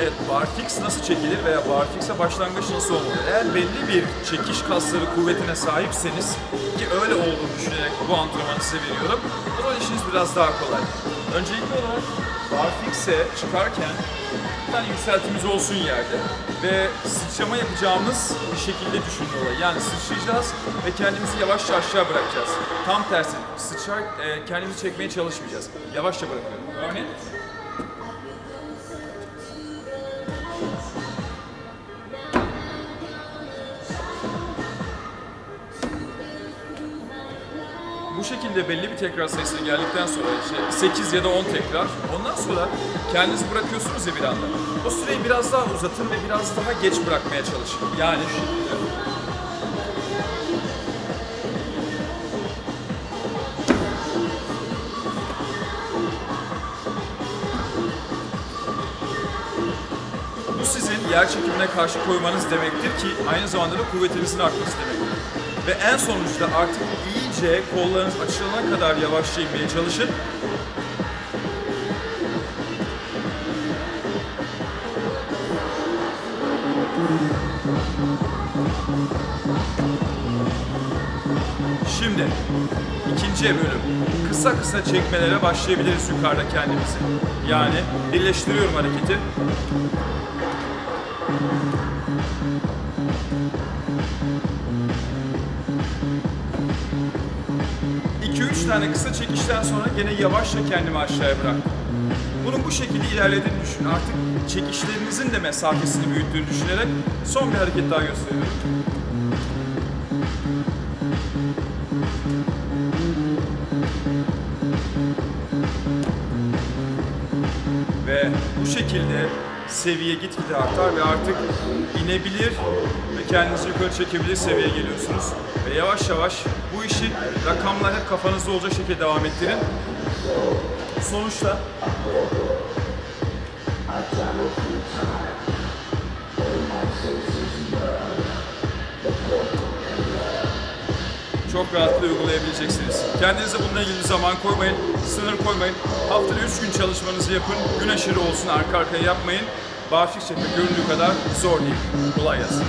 Evet, barfix nasıl çekilir veya barfix'e başlangıç nasıl olmalı? Eğer belli bir çekiş kasları kuvvetine sahipseniz ki öyle olduğunu düşünerek bu antrenmanı size veriyorum. O zaman işiniz biraz daha kolay. Öncelikli olarak barfix'e çıkarken bir tane yükseltimiz olsun yerde ve sıçrama yapacağımız bir şekilde düşünün olayı. Yani sıçrayacağız ve kendimizi yavaşça aşağı bırakacağız. Tam tersi sıçrar e, kendimizi çekmeye çalışmayacağız. Yavaşça bırakıyorum. Örneğin bu şekilde belli bir tekrar sayısına geldikten sonra işte 8 ya da 10 tekrar ondan sonra kendinizi bırakıyorsunuz ya bir anda. O süreyi biraz daha uzatın ve biraz daha geç bırakmaya çalışın. Yani şu. Yer çekimine karşı koymanız demektir ki aynı zamanda da kuvvetinizin artması demektir. Ve en sonuçta artık iyice kollarınız açılana kadar yavaşça çalışın. Şimdi ikinci bölüm. Kısa kısa çekmelere başlayabiliriz yukarıda kendimizi. Yani birleştiriyorum hareketi. 2-3 tane kısa çekişten sonra gene yavaşça kendimi aşağıya bıraktım. Bunun bu şekilde ilerlediğini düşünün. Artık çekişlerinizin de mesafesini büyüttüğünü düşünerek son bir hareket daha gösteriyorum. Ve bu şekilde seviye gitgide artar ve artık inebilir ve kendinizi yukarı çekebilir seviyeye geliyorsunuz. Ve yavaş yavaş bu işi rakamlar hep kafanızda olacak şekilde devam ettirin. Sonuçta çok rahatlıkla uygulayabileceksiniz. Kendinize bununla ilgili zaman koymayın, sınır koymayın. Haftada 3 gün çalışmanızı yapın, gün aşırı olsun arka arkaya yapmayın. Barfiks çekmek göründüğü kadar zor değil. Kolay gelsin.